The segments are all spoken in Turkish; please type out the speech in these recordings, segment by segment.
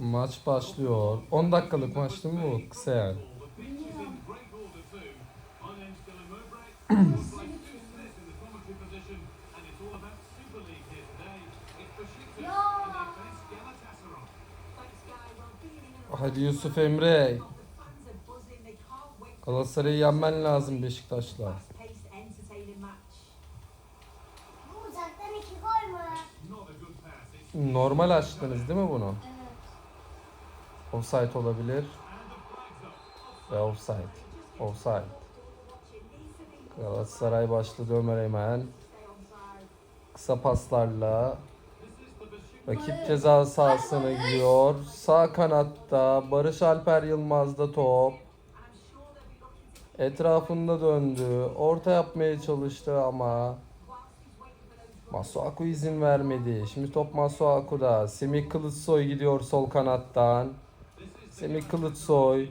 Maç başlıyor. 10 dakikalık maç değil mi bu? Kısa yani. Hadi Yusuf Emre. Galatasaray'ı yenmen lazım Beşiktaş'la. Normal açtınız değil mi bunu? Offside olabilir. Ve offside. Offside. Galatasaray başladı Ömer Eymen. Kısa paslarla rakip ceza sahasına gidiyor. Sağ kanatta Barış Alper Yılmaz'da top. Etrafında döndü. Orta yapmaya çalıştı ama Masuaku izin vermedi. Şimdi top Masuaku'da. Semih Kılıçsoy gidiyor sol kanattan. Semih Kılıçsoy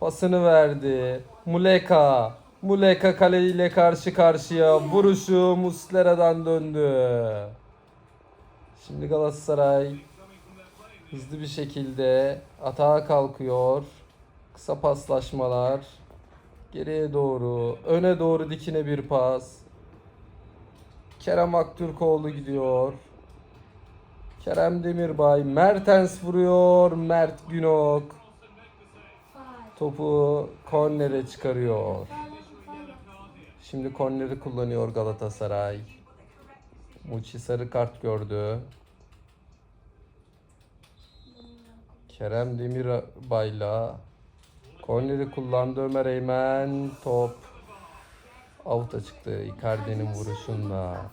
pasını verdi. Muleka. Muleka kaleyle karşı karşıya. Vuruşu Muslera'dan döndü. Şimdi Galatasaray hızlı bir şekilde atağa kalkıyor. Kısa paslaşmalar. Geriye doğru, öne doğru dikine bir pas. Kerem Aktürkoğlu gidiyor. Kerem Demirbay, Mertens vuruyor. Mert Günok topu kornere çıkarıyor. Şimdi korneri kullanıyor Galatasaray. Muçi sarı kart gördü. Kerem Demirbay'la korneri kullandı Ömer Eymen. Top avuta çıktı Icardi'nin vuruşunla.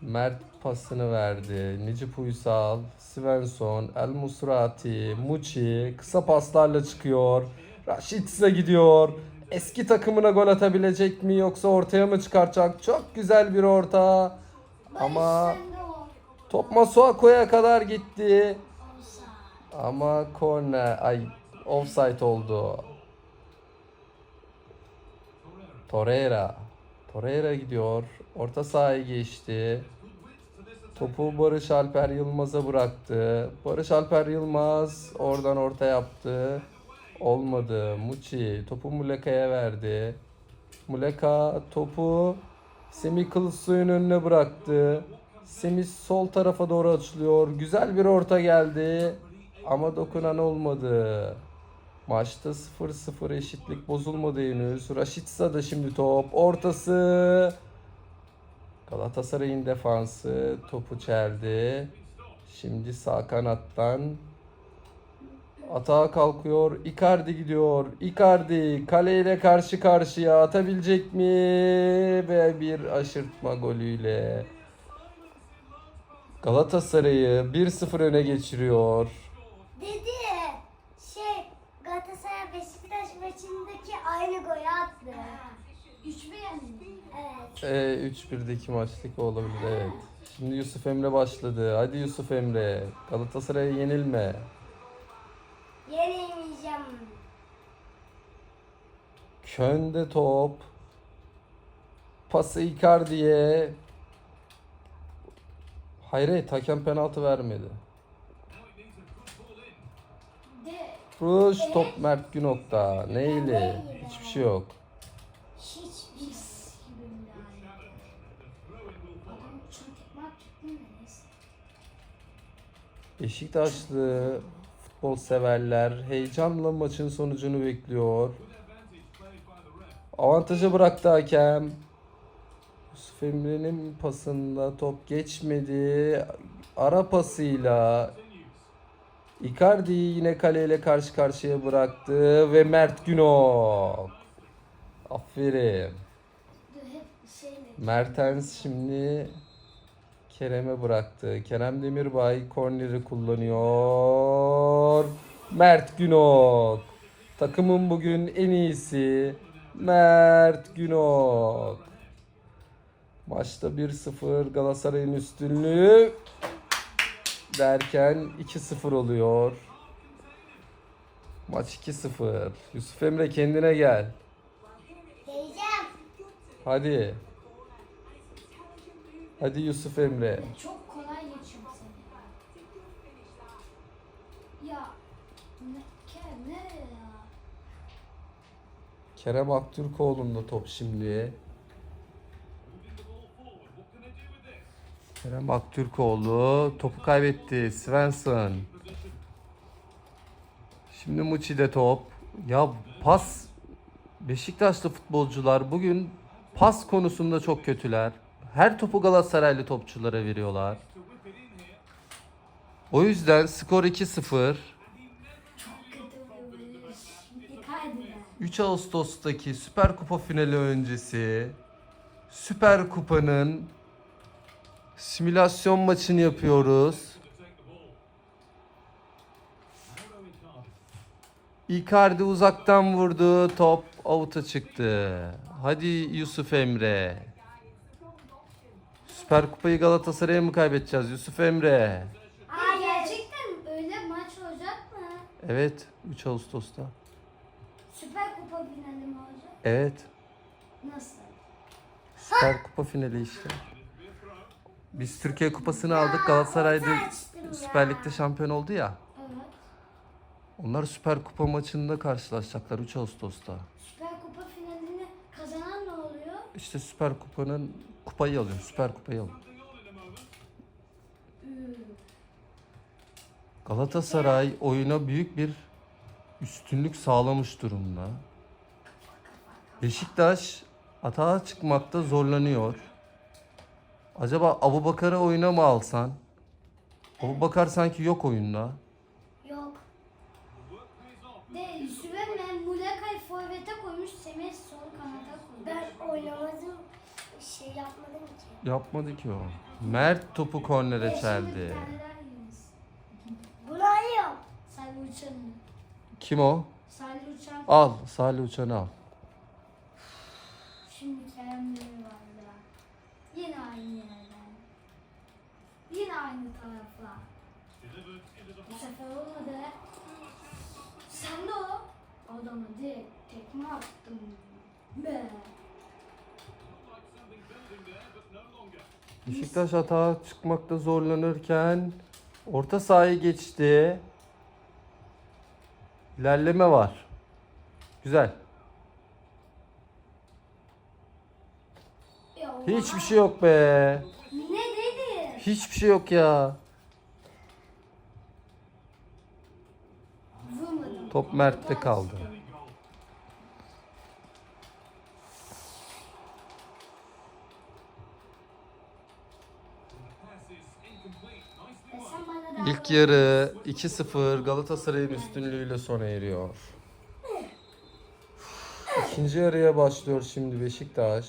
Mert pasını verdi. Necip Uysal, Svensson, El Musrati, Muçi kısa paslarla çıkıyor. Raşitsa gidiyor. Eski takımına gol atabilecek mi yoksa ortaya mı çıkaracak? Çok güzel bir orta. Ama top Masuaku'ya kadar gitti. Ama korner ay offside oldu. Torreira. Torreira gidiyor. Orta sahaya geçti. Topu Barış Alper Yılmaz'a bıraktı. Barış Alper Yılmaz oradan orta yaptı. Olmadı. Muçi topu Muleka'ya verdi. Muleka topu Semih Kılıçsoy'un önüne bıraktı. Semih sol tarafa doğru açılıyor. Güzel bir orta geldi. Ama dokunan olmadı. Maçta 0-0 eşitlik bozulmadı henüz. Raşitsa da şimdi top. Ortası. Galatasaray'ın defansı topu çeldi. Şimdi sağ kanattan atağa kalkıyor. Icardi gidiyor. Icardi kaleyle karşı karşıya atabilecek mi? Ve bir aşırtma golüyle Galatasaray'ı 1-0 öne geçiriyor. Dedi. Şey Galatasaray Beşiktaş maçındaki aynı golü attı. Üç mü yendi? Evet. Ee, 3-1'deki maçlık olabilir evet. Şimdi Yusuf Emre başladı. Hadi Yusuf Emre. Galatasaray'a yenilme. Yenilmeyeceğim. Könde top. Pası Icardi'ye. Hayret hakem penaltı vermedi. Ruş top Mert Günok'ta. Neyle? Hiçbir şey yok. hiç pis gibi müdahale. Adam uçan tekme atacak değil mi? Neyse. Beşiktaşlı futbol severler heyecanla maçın sonucunu bekliyor. Avantaja bıraktı hakem. Yusuf Emre'nin pasında top geçmedi. Ara pasıyla Icardi'yi yine kaleyle karşı karşıya bıraktı ve Mert Günok. Aferin. Şeyle. Mertens şimdi Kerem'e bıraktı. Kerem Demirbay korneri kullanıyor. Mert Günok. Takımın bugün en iyisi Mert Günok. Maçta 1-0 Galatasaray'ın üstünlüğü derken 2-0 oluyor. Maç 2-0. Yusuf Emre kendine gel. Hadi. Hadi Yusuf Emre. Çok kolay geçiyor seni. Ya Ne, Kerem nereye ya? Kerem Aktürkoğlu'nda top şimdi. Kerem Aktürkoğlu topu kaybetti. Svensson. Şimdi Muçi'de top. Ya pas Beşiktaşlı futbolcular bugün pas konusunda çok kötüler. Her topu Galatasaraylı topçulara veriyorlar. O yüzden skor 2-0. Çok kötü oluyor. Şimdi kaybeder. 3 Ağustos'taki Süper Kupa finali öncesi Süper Kupa'nın simülasyon maçını yapıyoruz. Icardi uzaktan vurdu. Top out'a çıktı. Hadi Yusuf Emre. Süper Kupayı Galatasaray'a mı kaybedeceğiz Yusuf Emre? Aa gerçekten öyle maç olacak mı? Evet 3 Ağustos'ta. Süper Kupa finali mi olacak? Evet. Nasıl? Süper Kupa finali işte. Biz Türkiye Kupası'nı aldık. Galatasaray'da Süper Lig'de şampiyon oldu ya. Evet. Onlar Süper Kupa maçında karşılaşacaklar 3 Ağustos'ta. Süper Kupa finalini kazanan ne oluyor? İşte Süper Kupa'nın kupayı alıyor. Süper Kupayı alıyor. Galatasaray oyuna büyük bir üstünlük sağlamış durumda. Beşiktaş atağa çıkmakta zorlanıyor. Acaba Abu Bakar'ı oyuna mı alsan? Abu Bakar sanki yok oyunda. Yok. De Yusuf Emre Muleka'yı forvete koymuş, Semih sol kanada koymuş. Ben oynamadım, şey yapmadım ki. Yapmadı ki o. Mert topu kornere çeldi. Bunu alıyorum. Salih Uçan'ı. Kim o? Salih Uçan. Al. Salih Uçan'ı al. Şimdi Kerem'leri var ya. Yine aynı yerden. Yine aynı tarafa. Bu sefer olmadı. Sen de o. Adamı direkt tekme attım. Be. Beşiktaş atağa çıkmakta zorlanırken orta sahayı geçti. İlerleme var. Güzel. Hiçbir şey yok be. Ne dedi? Hiçbir şey yok ya. Top Mert'te kaldı. E sen bana daha İlk yarı 2-0 Galatasaray'ın üstünlüğüyle sona eriyor. İkinci yarıya başlıyor şimdi Beşiktaş.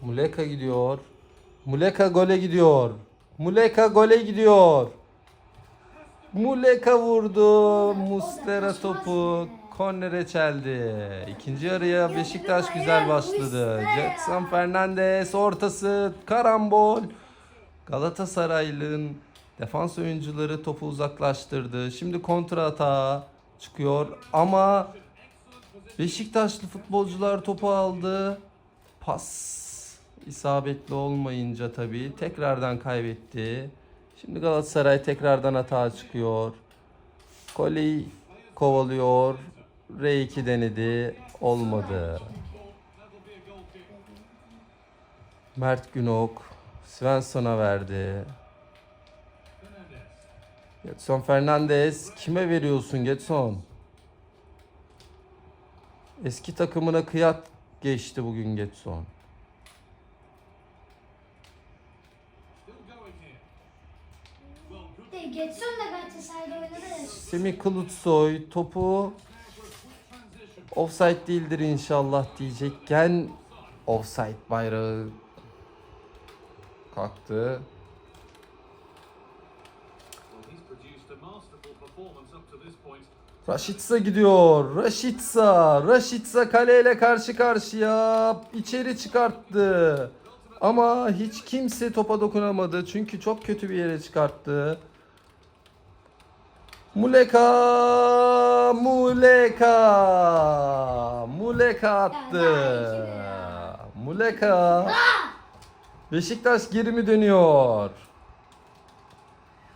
Muleka gidiyor. Muleka gole gidiyor. Muleka gole gidiyor. Muleka vurdu. Muslera topu kornere çeldi. İkinci yarıya Beşiktaş güzel başladı. Jackson Fernandez ortası karambol. Galatasaraylı'nın defans oyuncuları topu uzaklaştırdı. Şimdi kontra atağa çıkıyor ama Beşiktaşlı futbolcular topu aldı. Pas isabetli olmayınca tabii tekrardan kaybetti. Şimdi Galatasaray tekrardan atağa çıkıyor. Koleyi kovalıyor. R2 denedi. Olmadı. Mert Günok Svensson'a verdi. Getson Fernandez kime veriyorsun Getson? Eski takımına kıyak geçti bugün Getson. Getson da Galatasaray'da oynadı. Semih Kılıçsoy topu offside değildir inşallah diyecekken offside bayrağı kalktı. Raşitsa gidiyor. Raşitsa. Raşitsa kaleyle karşı karşıya. içeri çıkarttı. Ama hiç kimse topa dokunamadı. Çünkü çok kötü bir yere çıkarttı. Muleka. Muleka. Muleka attı. Muleka. Beşiktaş geri mi dönüyor?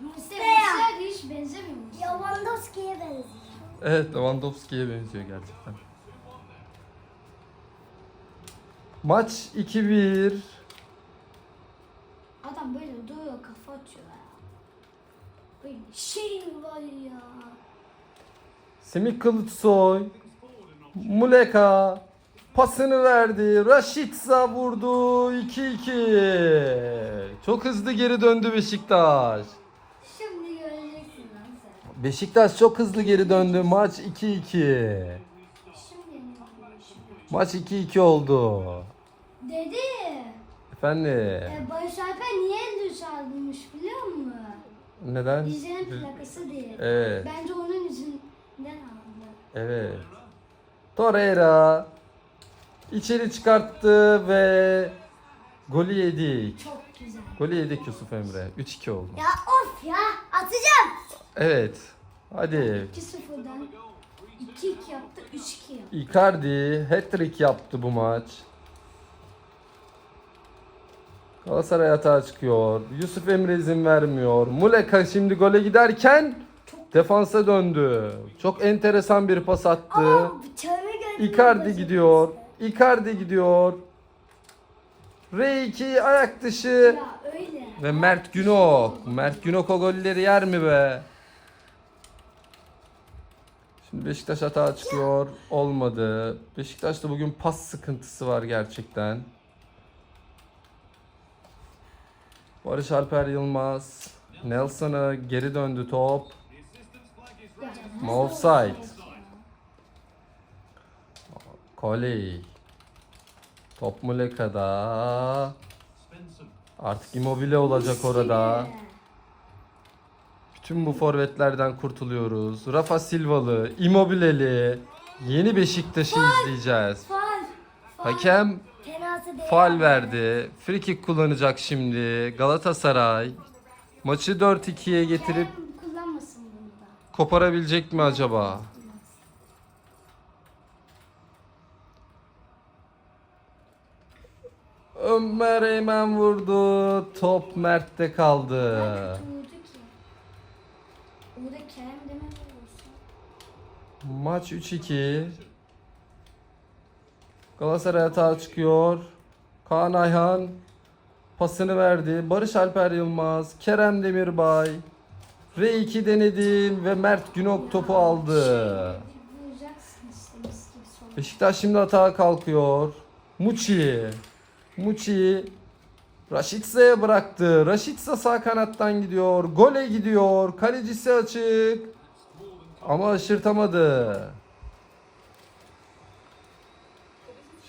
Mustafa hiç beni Lewandowski'ye benziyor. Evet Lewandowski'ye benziyor gerçekten. Maç 2-1. Adam böyle duruyor kafa atıyor ya. Böyle şey var ya. Semih Kılıçsoy. Muleka. Pasını verdi. Raşitsa vurdu. 2-2. Çok hızlı geri döndü Beşiktaş. Şimdi göreceksin lan sen. Beşiktaş çok hızlı geri döndü. Maç 2-2. Şimdi ne yapıyorsun? Maç 2-2 oldu. Dedi. Efendim. E, Barış Alper niye dışarıdaymış biliyor musun? Neden? Dizinin plakası değil. Evet. Bence onun yüzünden aldı. Evet. Torreira içeri çıkarttı ve golü yedik. Çok güzel. Golü yedik Yusuf Emre. 3-2 oldu. Ya of ya atacağım. Evet. Hadi. 2-0'dan 2-2 yaptı, 3-2 yaptı. Icardi hat-trick yaptı bu maç. Galatasaray hata çıkıyor. Yusuf Emre izin vermiyor. Muleka şimdi gole giderken defansa döndü. Çok enteresan bir pas attı. Gördüm. Icardi gidiyor. Icardi gidiyor. R2 ayak dışı. Ya öyle. Ve Mert Günok. Mert Günok o golleri yer mi be? Şimdi Beşiktaş hata çıkıyor. Olmadı. Beşiktaş'ta bugün pas sıkıntısı var gerçekten. Barış Alper Yılmaz. Nelson'a geri döndü top. Offside. Koley. Top Muleka'da. Artık Immobile olacak orada. Bütün bu forvetlerden kurtuluyoruz. Rafa Silvalı, Immobile'li yeni Beşiktaş'ı izleyeceğiz. Faal. Faal. Hakem faal verdi. Free kick kullanacak şimdi Galatasaray. Maçı 4-2'ye getirip Kerem kullanmasın bunu da. koparabilecek mi acaba? Ömer Eymen vurdu. Top Mert'te kaldı. Vurdu ki? Kerem. Maç 3-2. Galatasaray hata çıkıyor. Kaan Ayhan pasını verdi. Barış Alper Yılmaz, Kerem Demirbay. R2 denedim ve Mert Günok topu aldı. Gibi sonra. Beşiktaş şimdi hata kalkıyor. Muçi. Muçi. Raşitsa'ya bıraktı. Raşitsa sağ kanattan gidiyor. Gole gidiyor. Kalecisi açık. Ama aşırtamadı.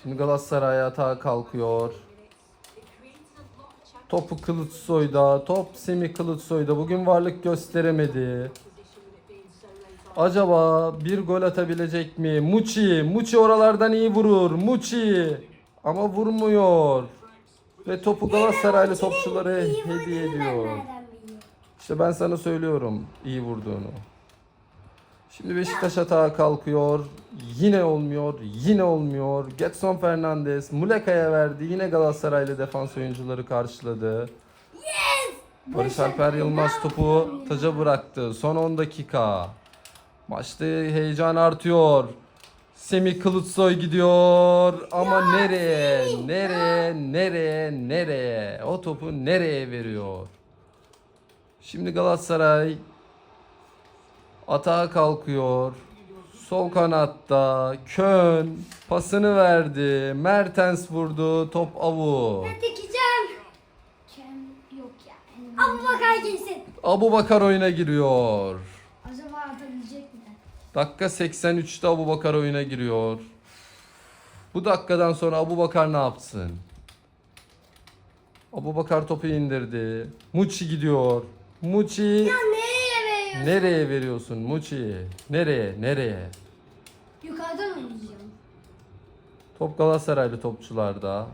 Şimdi Galatasaray hata kalkıyor. Topu Kılıçsoy'da. Top Semih Kılıçsoy'da. Bugün varlık gösteremedi. Acaba bir gol atabilecek mi? Muçi. Muçi oralardan iyi vurur. Muçi. Ama vurmuyor. Ve topu Galatasaraylı topçulara hediye ediyor. İşte ben sana söylüyorum iyi vurduğunu. Şimdi Beşiktaş hata kalkıyor. Yine olmuyor. Yine olmuyor. Getson Fernandes Muleka'ya verdi. Yine Galatasaraylı defans oyuncuları karşıladı. Barış Alper Yılmaz topu taca bıraktı. Son 10 dakika. Maçta heyecan artıyor. Semih Kılıçsoy gidiyor ama nereye? Nereye? Nereye? Nereye? O topu nereye veriyor? Şimdi Galatasaray atağa kalkıyor. Sol kanatta Kön pasını verdi. Mertens vurdu. Top avu. Ben dikeceğim. Kerem yok ya. Ama bakar gelsin. Abu Bakar oyuna giriyor. Dakika 83'te Abu Bakar oyuna giriyor. Bu dakikadan sonra Abu Bakar ne yapsın? Abu Bakar topu indirdi. Muçi gidiyor. Muçi Nereye veriyorsun? nereye veriyorsun Muçi? Nereye? Nereye? Yukarıdan oynayacağım. Top Galatasaraylı topçularda.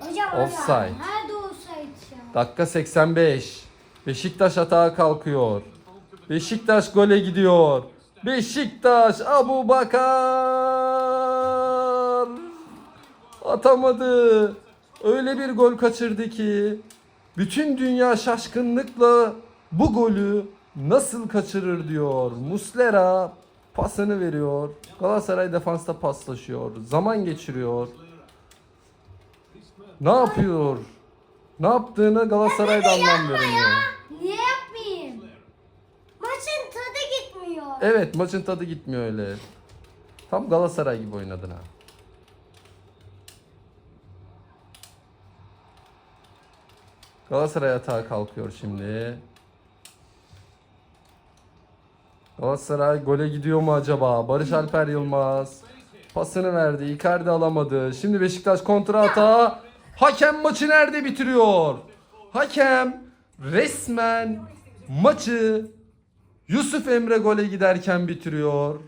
Hocam Offside. Nerede olsaydı ya? Dakika 85. Beşiktaş hata kalkıyor. Beşiktaş gole gidiyor. Beşiktaş Abu Bakar atamadı. Öyle bir gol kaçırdı ki bütün dünya şaşkınlıkla bu golü nasıl kaçırır diyor. Muslera pasını veriyor. Galatasaray defansta paslaşıyor. Zaman geçiriyor. Ne yapıyor? Ne yaptığını Galatasaray'da anlam veremiyor. Niye yapmayayım? Maçın tadı gitmiyor. Evet maçın tadı gitmiyor öyle. Tam Galatasaray gibi oynadın ha. Galatasaray atağa kalkıyor şimdi. Galatasaray gole gidiyor mu acaba? Barış Alper Yılmaz pasını verdi. Icardi alamadı. Şimdi Beşiktaş kontra atağı. Hakem maçı nerede bitiriyor? Hakem resmen maçı Yusuf Emre gole giderken bitiriyor.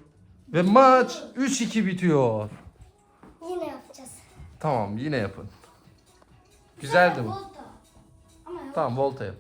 Ve maç 3-2 bitiyor. Yine yapacağız. Tamam yine yapın. Güzeldi bu. Volta. Ama. Tamam volta yap.